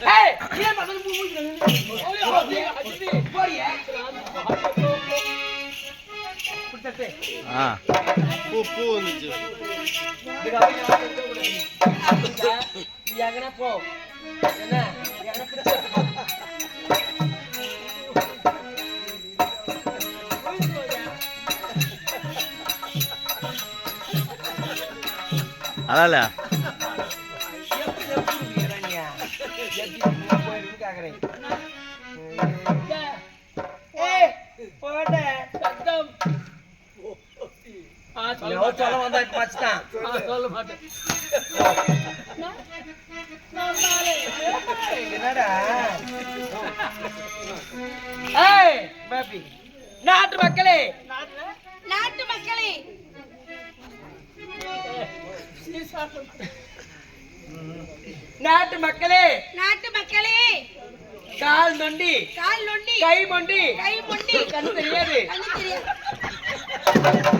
பூ பூ போறியே புடிச்சே ஆ பூ பூ வந்துச்சு நீ எங்கனா போ என்ன கேக்குறேன் சொல்ல வந்தா இப்ப சொல்ல மாட்டேன் என்னடா நாட்டு மக்களே நாட்டு மக்களே நாட்டு மக்களே நாட்டு மக்களே கால் நொண்டி கால் நொண்டி கை மொண்டி கை மொண்டி. கண்ணு தெரியாது. கண்ணு தெரியாது.